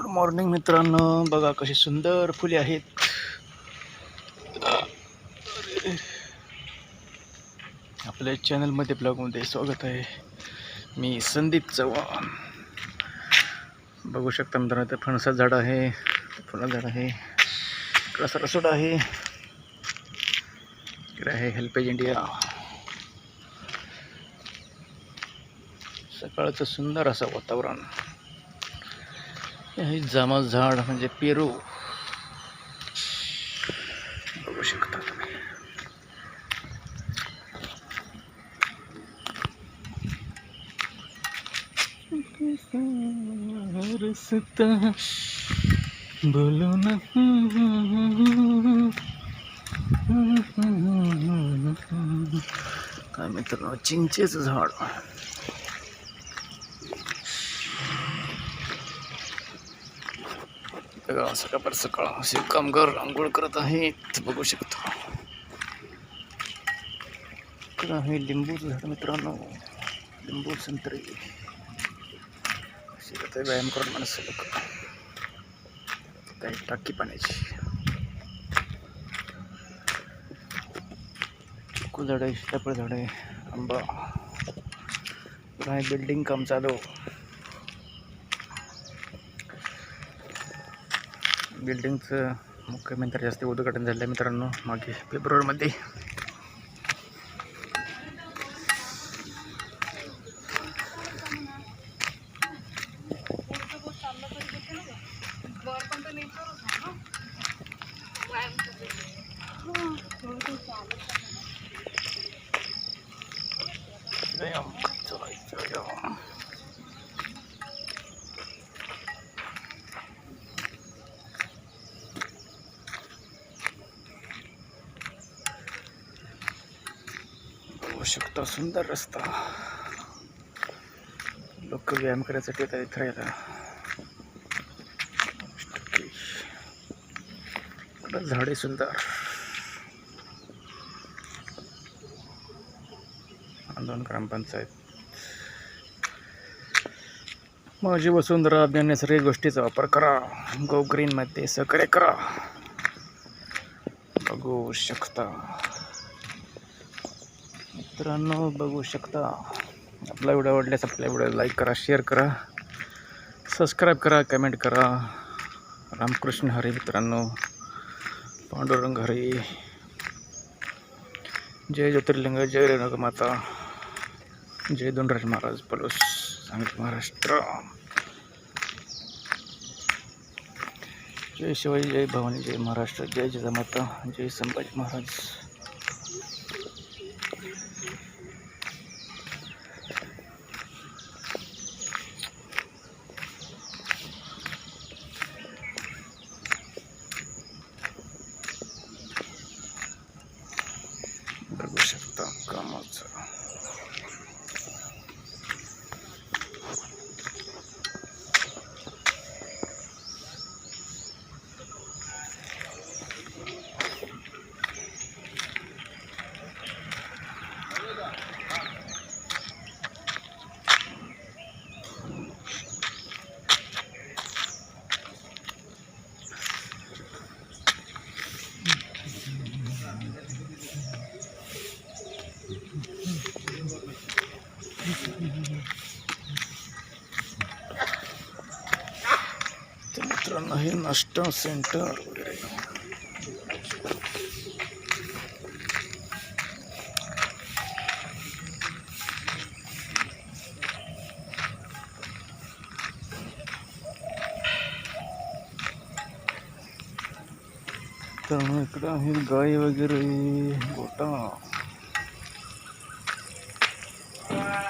Good morning मित्रांनो. बघा कशी सुंदर फुले आहेत. आपल्या चॅनलमध्ये ब्लॉगमध्ये स्वागत आहे. मी संदीप चव्हाण. बघू शकता मित्रांनो ते फणसा झाड आहे. फुलाचं झाड आहे. इकडं सरसोड आहे. इकडे आहे हेल्पेज इंडिया सकाळचं सुंदर असं वातावरण. हे जामा झाड म्हणजे पेरू. बघू शकता तुम्ही. बोलो ना काय मित्रांनो चिंचेचं झाड. बघा सकाळ सकाळ असे कामगार आंघोळ करत आहेत बघू शकता. इकडं आहे लिंबूचं झाड मित्रांनो. लिंबू संत्री. अशी व्यायाम करून माणसं लोक. काही टाकी पाण्याची. चिकू झाड आहे सीताफळ झाड आहे आंबा. इकडं आहे बिल्डिंग काम चालू. बिल्डिंगचं मुख्यमंत्री जास्त उद्घाटन झालं. आहे मित्रांनो मागे फेब्रुवारीमध्ये. व्यायाम चालायचं व्यायाम बघू शकता. सुंदर रस्ता. लोक व्यायाम करायसाठी येतात इथं येतात झाडे सुंदर? दोन ग्रामपंचायत. माझी वसुंधरा अभियान या गोष्टीचा वापर करा. गो ग्रीनमध्ये सहकार्य करा. बघू शकता. मित्रांनो बघू शकता. आपला व्हिडिओ आवडल्यास आपल्या व्हिडिओ लाईक करा शेअर करा सबस्क्राईब करा कमेंट करा. रामकृष्ण हरी मित्रांनो पांडुरंग हरी. जय ज्योतिर्लिंग जय रेणुका माता. जय दोंडराज महाराज पलोस सांगली महाराष्ट्र. जय शिवाजी जय भवानी जय महाराष्ट्र जय जिजामाता जय संभाजी महाराज बघू शकता कामाचं तर मित्रांनो हे नाश्ता सेंटर वगैरे तर इकडं आहे गाय वगैरे गोटा Yeah.